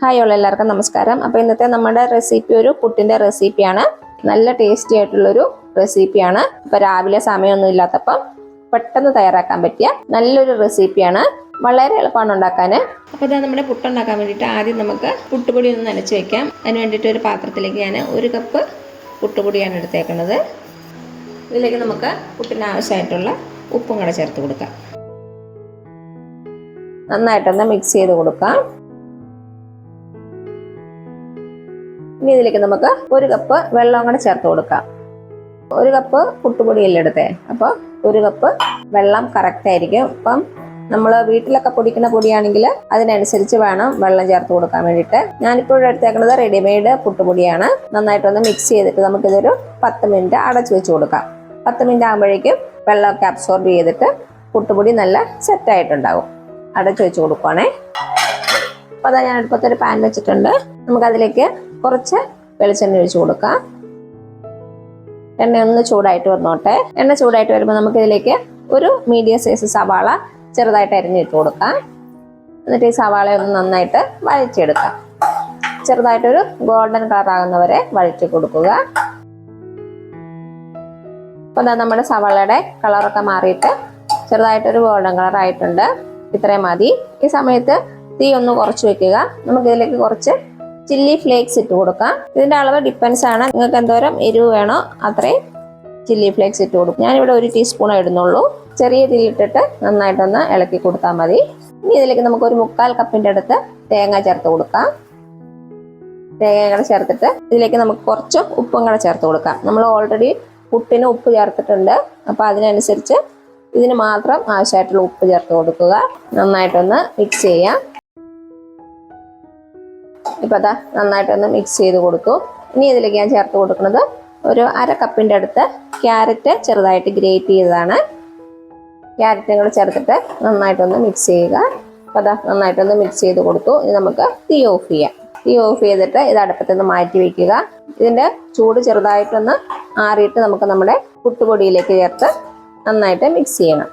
Hi ഉള്ള എല്ലാവർക്കും നമസ്കാരം. അപ്പോൾ ഇന്നത്തെ നമ്മുടെ റെസിപ്പി ഒരു പുട്ടിന്റെ റെസിപ്പിയാണ് നല്ല ടേസ്റ്റി ആയിട്ടുള്ളൊരു റെസിപ്പിയാണ് ഇപ്പോൾ രാവിലെ സമയമൊന്നും ഇല്ലാത്തപ്പം പെട്ടെന്ന് തയ്യാറാക്കാൻ പറ്റിയ നല്ലൊരു റെസിപ്പിയാണ് വളരെ എളുപ്പമാണ് ഉണ്ടാക്കാൻ അപ്പോൾ ഇതാ നമ്മുടെ പുട്ടുണ്ടാക്കാൻ വേണ്ടിയിട്ട് ആദ്യം നമുക്ക് പുട്ടുപൊടി ഒന്ന് നനച്ച് വെക്കാം. അതിന് വേണ്ടിയിട്ട് ഒരു പാത്രത്തിലേക്ക് ഞാൻ ഒരു കപ്പ് പുട്ടുപൊടിയാണ് എടുത്തേക്കുന്നത് ഇതിലേക്ക് നമുക്ക് പുട്ടിന് ആവശ്യമായിട്ടുള്ള ഉപ്പും കൂടെ ചേർത്ത് കൊടുക്കാം. നന്നായിട്ടൊന്ന് മിക്സ് ചെയ്ത് കൊടുക്കാം. ഇനി ഇതിലേക്ക് നമുക്ക് ഒരു കപ്പ് വെള്ളം കൂടെ ചേർത്ത് കൊടുക്കാം. ഒരു കപ്പ് പുട്ടുപൊടിയല്ലേ എടുത്തേ? അപ്പോൾ ഒരു കപ്പ് വെള്ളം കറക്റ്റ് ആയിരിക്കും. അപ്പം നമ്മൾ വീട്ടിലൊക്കെ പൊടിക്കുന്ന പൊടിയാണെങ്കിൽ അതിനനുസരിച്ച് വേണം വെള്ളം ചേർത്ത് കൊടുക്കാൻ വേണ്ടിയിട്ട്. ഞാനിപ്പോൾ ഇവിടെ എടുത്തേക്കുന്നത് റെഡിമെയ്ഡ് പുട്ടുപൊടിയാണ്. നന്നായിട്ടൊന്ന് മിക്സ് ചെയ്തിട്ട് നമുക്കിതൊരു പത്ത് മിനിറ്റ് അടച്ചു വെച്ച് കൊടുക്കാം. പത്ത് മിനിറ്റ് ആകുമ്പോഴേക്കും വെള്ളമൊക്കെ അബ്സോർബ് ചെയ്തിട്ട് പുട്ടുപൊടി നല്ല സെറ്റായിട്ടുണ്ടാകും അടച്ചു വെച്ച് കൊടുക്കുവാണേ. അപ്പോൾ അതാ ഞാൻ അടുപ്പത്തൊരു പാൻ വെച്ചിട്ടുണ്ട്. നമുക്ക് അതിലേക്ക് കുറച്ച് വെളിച്ചെണ്ണ ഒഴിച്ചു കൊടുക്കാം. എണ്ണ ഒന്ന് ചൂടായിട്ട് വന്നോട്ടെ. എണ്ണ ചൂടായിട്ട് വരുമ്പോൾ നമുക്ക് ഇതിലേക്ക് ഒരു മീഡിയം സൈസ് സവാള ചെറുതായിട്ട് അരിഞ്ഞിട്ട് കൊടുക്കാം. എന്നിട്ട് ഈ സവാള ഒന്ന് നന്നായിട്ട് വഴച്ചെടുക്കാം ചെറുതായിട്ടൊരു ഗോൾഡൻ കളർ ആകുന്നവരെ വഴറ്റി കൊടുക്കുക. അപ്പോൾ എന്താ നമ്മുടെ സവാളയുടെ കളറൊക്കെ മാറിയിട്ട് ചെറുതായിട്ടൊരു ഗോൾഡൻ കളർ ആയിട്ടുണ്ട്. ഇത്രയും മതി. ഈ സമയത്ത് തീ ഒന്ന് കുറച്ച് വെക്കുക. നമുക്ക് ഇതിലേക്ക് കുറച്ച് ചില്ലി ഫ്ലേക്സ് ഇട്ട് കൊടുക്കാം. ഇതിന്റെ അളവ് ഡിപ്പെൻസ് ആണ്. നിങ്ങൾക്ക് എന്തോരം എരിവ് വേണോ അത്രയും ചില്ലി ഫ്ലേക്സ് ഇട്ട് കൊടുക്കും. ഞാനിവിടെ ഒരു ടീസ്പൂൺ ഇടുന്നുള്ളൂ. ചെറിയ തീയിട്ടിട്ട് നന്നായിട്ടൊന്ന് ഇളക്കി കൊടുത്താൽ മതി. ഇനി ഇതിലേക്ക് നമുക്ക് ഒരു മുക്കാൽ കപ്പിന്റെ അടുത്ത് തേങ്ങ ചേർത്ത് കൊടുക്കാം. തേങ്ങ കൂടെ ചേർത്തിട്ട് ഇതിലേക്ക് നമുക്ക് കുറച്ച് ഉപ്പും കൂടെ ചേർത്ത് കൊടുക്കാം. നമ്മൾ ഓൾറെഡി പുട്ടിന് ഉപ്പ് ചേർത്തിട്ടുണ്ട്. അപ്പോൾ അതിനനുസരിച്ച് ഇതിന് മാത്രം ആവശ്യമായിട്ടുള്ള ഉപ്പ് ചേർത്ത് കൊടുക്കുക. നന്നായിട്ടൊന്ന് മിക്സ് ചെയ്യാം. ഇപ്പം അതാ നന്നായിട്ടൊന്ന് മിക്സ് ചെയ്ത് കൊടുത്തു. ഇനി ഇതിലേക്ക് ഞാൻ ചേർത്ത് കൊടുക്കുന്നത് ഒരു അര കപ്പിന്റെ അടുത്ത് ക്യാരറ്റ് ചെറുതായിട്ട് ഗ്രേറ്റ് ചെയ്തതാണ്. ക്യാരറ്റും കൂടെ ചേർത്തിട്ട് നന്നായിട്ടൊന്ന് മിക്സ് ചെയ്യുക. അപ്പോൾ അതാ നന്നായിട്ടൊന്ന് മിക്സ് ചെയ്ത് കൊടുത്തു. ഇനി നമുക്ക് തീ ഓഫ് ചെയ്യാം. തീ ഓഫ് ചെയ്തിട്ട് ഇത് അടുപ്പത്ത് നിന്ന് മാറ്റി വയ്ക്കുക ഇതിന്റെ ചൂട് ചെറുതായിട്ടൊന്ന് ആറിയിട്ട് നമുക്ക് നമ്മുടെ പുട്ടുപൊടിയിലേക്ക് ചേർത്ത് നന്നായിട്ട് മിക്സ് ചെയ്യണം.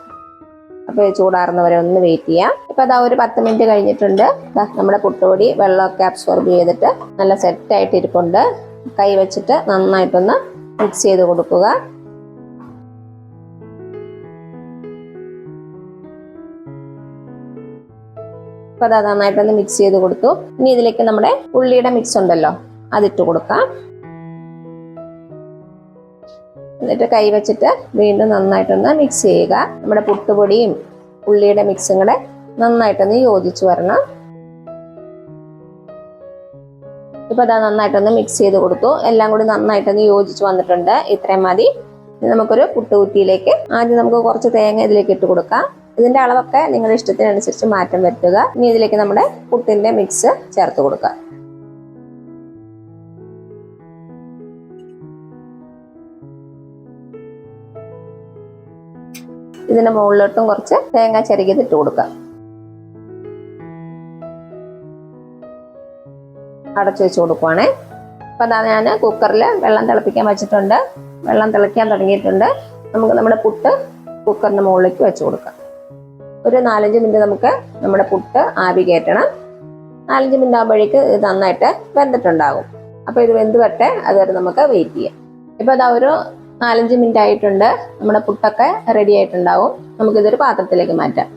അപ്പോൾ ചൂടാറുന്ന വരെ ഒന്ന് വെയിറ്റ് ചെയ്യാം. ഇപ്പൊ അതാ ഒരു പത്ത് മിനിറ്റ് കഴിഞ്ഞിട്ടുണ്ട്. നമ്മുടെ പുട്ടുപൊടി വെള്ളമൊക്കെ അബ്സോർബ് ചെയ്തിട്ട് നല്ല സെറ്റ് ആയിട്ട് ഇരിപ്പുണ്ട്. കൈ വെച്ചിട്ട് നന്നായിട്ടൊന്ന് മിക്സ് ചെയ്ത് കൊടുക്കുക. അപ്പോൾ അത് നന്നായിട്ടൊന്ന് മിക്സ് ചെയ്ത് കൊടുത്തു. ഇനി ഇതിലേക്ക് നമ്മുടെ ഉള്ളിയുടെ മിക്സ് ഉണ്ടല്ലോ അതിട്ട് കൊടുക്കാം. എന്നിട്ട് കൈ വെച്ചിട്ട് വീണ്ടും നന്നായിട്ടൊന്ന് മിക്സ് ചെയ്യുക. നമ്മുടെ പുട്ടുപൊടിയും ഉള്ളിയുടെ മിക്സും കൂടെ നന്നായിട്ടൊന്ന് യോജിച്ച് വരണം. ഇപ്പൊ അതാ നന്നായിട്ടൊന്ന് മിക്സ് ചെയ്ത് കൊടുത്തു. എല്ലാം കൂടി നന്നായിട്ടൊന്ന് യോജിച്ച് വന്നിട്ടുണ്ട്. ഇത്രയും മതി. നമുക്കൊരു പുട്ടുകുറ്റിയിലേക്ക് ആദ്യം നമുക്ക് കുറച്ച് തേങ്ങ ഇതിലേക്ക് ഇട്ട് കൊടുക്കാം. ഇതിന്റെ അളവൊക്കെ നിങ്ങളുടെ ഇഷ്ടത്തിനനുസരിച്ച് മാറ്റം വരുത്തുക. ഇനി ഇതിലേക്ക് നമ്മുടെ പുട്ടിന്റെ മിക്സ് ചേർത്ത് കൊടുക്കുക ഇതിന്റെ മുകളിലോട്ടും കുറച്ച് തേങ്ങ ചിരകിയത് ഇട്ട് കൊടുക്കാം അടച്ചു വെച്ച് കൊടുക്കുവാണേ. അപ്പം അതാ ഞാൻ കുക്കറിൽ വെള്ളം തിളപ്പിക്കാൻ വെച്ചിട്ടുണ്ട്. വെള്ളം തിളയ്ക്കാൻ തുടങ്ങിയിട്ടുണ്ട്. നമുക്ക് നമ്മുടെ പുട്ട് കുക്കറിന്റെ മുകളിലേക്ക് വെച്ച് കൊടുക്കാം. ഒരു നാലഞ്ച് മിനിറ്റ് നമുക്ക് നമ്മുടെ പുട്ട് ആവി കയറ്റണം. നാലഞ്ച് മിനിറ്റ് ആകുമ്പോഴേക്ക് ഇത് നന്നായിട്ട് വെന്തിട്ടുണ്ടാകും. അപ്പോൾ ഇത് വെന്ത് വട്ടെ അതുവരെ നമുക്ക് വെയിറ്റ് ചെയ്യാം. ഇപ്പോൾ അതാ ഒരു നാലഞ്ച് മിനിറ്റ് ആയിട്ടുണ്ട്. നമ്മുടെ പുട്ടൊക്കെ റെഡി ആയിട്ടുണ്ടാവും. നമുക്കിതൊരു പാത്രത്തിലേക്ക് മാറ്റാം.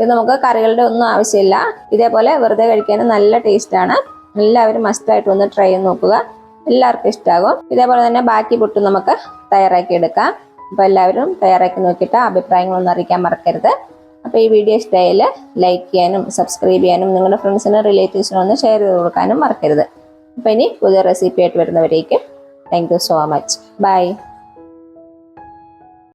ഇത് നമുക്ക് കറികളുടെ ഒന്നും ആവശ്യമില്ല. ഇതേപോലെ വെറുതെ കഴിക്കാനും നല്ല ടേസ്റ്റാണ് എല്ലാവരും മസ്റ്റായിട്ട് ഒന്ന് ട്രൈ ചെയ്ത് നോക്കുക. എല്ലാവർക്കും ഇഷ്ടമാകും ഇതേപോലെ തന്നെ ബാക്കി പുട്ട് നമുക്ക് തയ്യാറാക്കി എടുക്കാം. അപ്പോൾ എല്ലാവരും തയ്യാറാക്കി നോക്കിയിട്ട് അഭിപ്രായങ്ങളൊന്നും അറിയിക്കാൻ മറക്കരുത്. അപ്പോൾ ഈ വീഡിയോ ഇഷ്ടമായാൽ ലൈക്ക് ചെയ്യാനും സബ്സ്ക്രൈബ് ചെയ്യാനും നിങ്ങളുടെ ഫ്രണ്ട്സിനും റിലേറ്റീവ്സിനും ഒന്ന് ഷെയർ ചെയ്ത് കൊടുക്കാനും മറക്കരുത്. അപ്പോൾ ഇനി പുതിയ റെസിപ്പി ആയിട്ട് വരുന്നവരേക്കും thank you so much bye